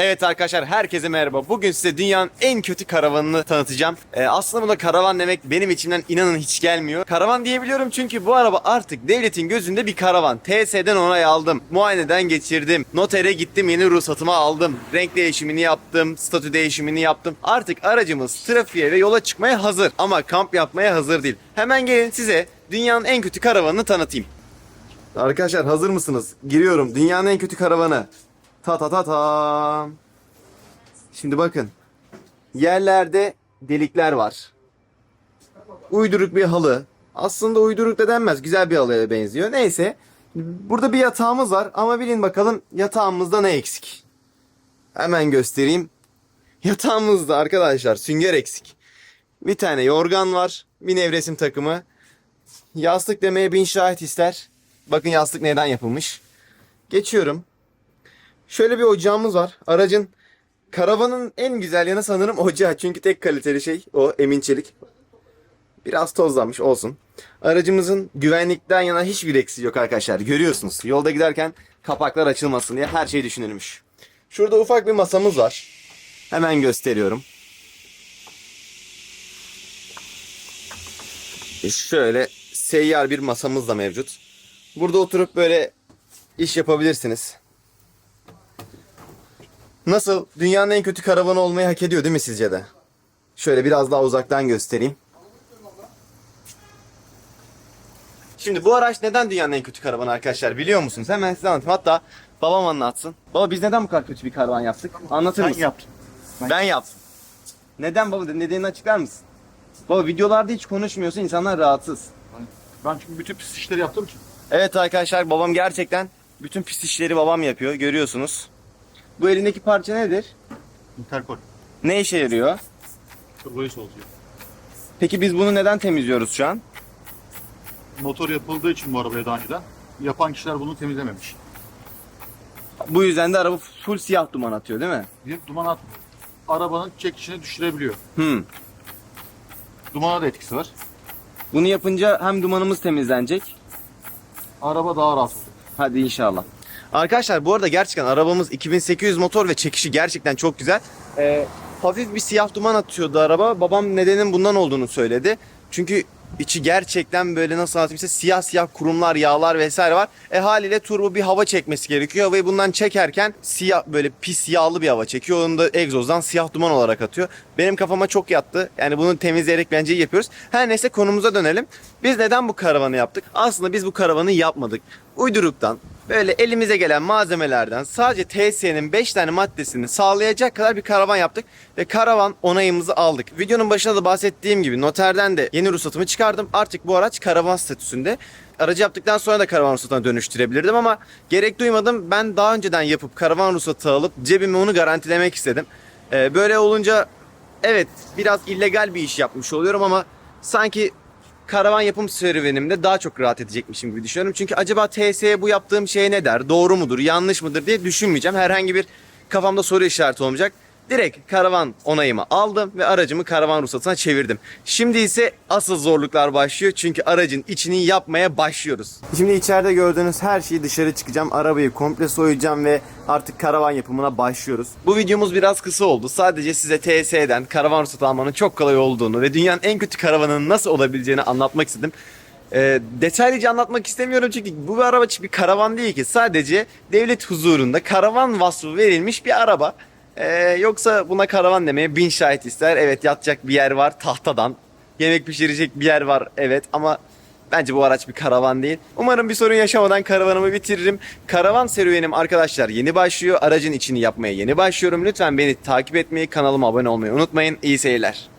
Evet arkadaşlar herkese merhaba. Bugün size dünyanın en kötü karavanını tanıtacağım. Ee, aslında buna karavan demek benim içimden inanın hiç gelmiyor. Karavan diyebiliyorum çünkü bu araba artık devletin gözünde bir karavan. TS'den onay aldım. Muayeneden geçirdim. Notere gittim yeni ruhsatımı aldım. Renk değişimini yaptım. Statü değişimini yaptım. Artık aracımız trafiğe ve yola çıkmaya hazır. Ama kamp yapmaya hazır değil. Hemen gelin size dünyanın en kötü karavanını tanıtayım. Arkadaşlar hazır mısınız? Giriyorum. Dünyanın en kötü karavanı. Ta ta ta ta. Şimdi bakın. Yerlerde delikler var. Uyduruk bir halı. Aslında uyduruk da denmez. Güzel bir halıya benziyor. Neyse. Burada bir yatağımız var ama bilin bakalım yatağımızda ne eksik? Hemen göstereyim. Yatağımızda arkadaşlar sünger eksik. Bir tane yorgan var. Bir nevresim takımı. Yastık demeye bin şahit ister. Bakın yastık neden yapılmış. Geçiyorum. Şöyle bir ocağımız var. Aracın karavanın en güzel yanı sanırım ocağı. Çünkü tek kaliteli şey o emin çelik. Biraz tozlanmış olsun. Aracımızın güvenlikten yana hiçbir eksiği yok arkadaşlar. Görüyorsunuz. Yolda giderken kapaklar açılmasın diye her şey düşünülmüş. Şurada ufak bir masamız var. Hemen gösteriyorum. Şöyle seyyar bir masamız da mevcut. Burada oturup böyle iş yapabilirsiniz. Nasıl? Dünyanın en kötü karavanı olmayı hak ediyor değil mi sizce de? Şöyle biraz daha uzaktan göstereyim. Şimdi bu araç neden dünyanın en kötü karavanı arkadaşlar biliyor musunuz? Hemen size anlatayım. Hatta babam anlatsın. Baba biz neden bu kadar kötü bir karavan yaptık? Anlatır Ben mısın? yaptım. Ben yaptım. Neden baba? Nedenini açıklar mısın? Baba videolarda hiç konuşmuyorsun insanlar rahatsız. Ben çünkü bütün pis işleri yaptığım için. Evet arkadaşlar babam gerçekten bütün pis işleri babam yapıyor görüyorsunuz. Bu elindeki parça nedir? Interkol. Ne işe yarıyor? Turboyu soğutuyor. Peki biz bunu neden temizliyoruz şu an? Motor yapıldığı için bu arabaya daha önceden yapan kişiler bunu temizlememiş. Bu yüzden de araba full siyah duman atıyor değil mi? Bir duman atmıyor. Arabanın çekişini düşürebiliyor. Hmm. Dumana da etkisi var. Bunu yapınca hem dumanımız temizlenecek. Araba daha rahat oluyor. Hadi inşallah. Arkadaşlar bu arada gerçekten arabamız 2800 motor ve çekişi gerçekten çok güzel. Ee, hafif bir siyah duman atıyordu araba. Babam nedenin bundan olduğunu söyledi. Çünkü içi gerçekten böyle nasıl anlatayım siyah siyah kurumlar, yağlar vesaire var. E haliyle turbo bir hava çekmesi gerekiyor. Havayı bundan çekerken siyah böyle pis yağlı bir hava çekiyor. Onu da egzozdan siyah duman olarak atıyor. Benim kafama çok yattı. Yani bunu temizleyerek bence yapıyoruz. Her neyse konumuza dönelim. Biz neden bu karavanı yaptık? Aslında biz bu karavanı yapmadık. Uyduruktan böyle elimize gelen malzemelerden sadece TSE'nin 5 tane maddesini sağlayacak kadar bir karavan yaptık ve karavan onayımızı aldık. Videonun başında da bahsettiğim gibi noterden de yeni ruhsatımı çıkardım. Artık bu araç karavan statüsünde. Aracı yaptıktan sonra da karavan ruhsatına dönüştürebilirdim ama gerek duymadım. Ben daha önceden yapıp karavan ruhsatı alıp cebime onu garantilemek istedim. Ee, böyle olunca evet biraz illegal bir iş yapmış oluyorum ama sanki karavan yapım serüvenimde daha çok rahat edecekmişim gibi düşünüyorum. Çünkü acaba TSE'ye bu yaptığım şey ne der? Doğru mudur? Yanlış mıdır diye düşünmeyeceğim. Herhangi bir kafamda soru işareti olmayacak. Direkt karavan onayımı aldım ve aracımı karavan ruhsatına çevirdim. Şimdi ise asıl zorluklar başlıyor çünkü aracın içini yapmaya başlıyoruz. Şimdi içeride gördüğünüz her şeyi dışarı çıkacağım. Arabayı komple soyacağım ve artık karavan yapımına başlıyoruz. Bu videomuz biraz kısa oldu. Sadece size TSE'den karavan ruhsatı almanın çok kolay olduğunu ve dünyanın en kötü karavanının nasıl olabileceğini anlatmak istedim. E, detaylıca anlatmak istemiyorum çünkü bu bir araba bir karavan değil ki. Sadece devlet huzurunda karavan vasfı verilmiş bir araba. Ee, yoksa buna karavan demeye bin şahit ister. Evet yatacak bir yer var tahtadan. Yemek pişirecek bir yer var evet ama bence bu araç bir karavan değil. Umarım bir sorun yaşamadan karavanımı bitiririm. Karavan serüvenim arkadaşlar yeni başlıyor. Aracın içini yapmaya yeni başlıyorum. Lütfen beni takip etmeyi, kanalıma abone olmayı unutmayın. İyi seyirler.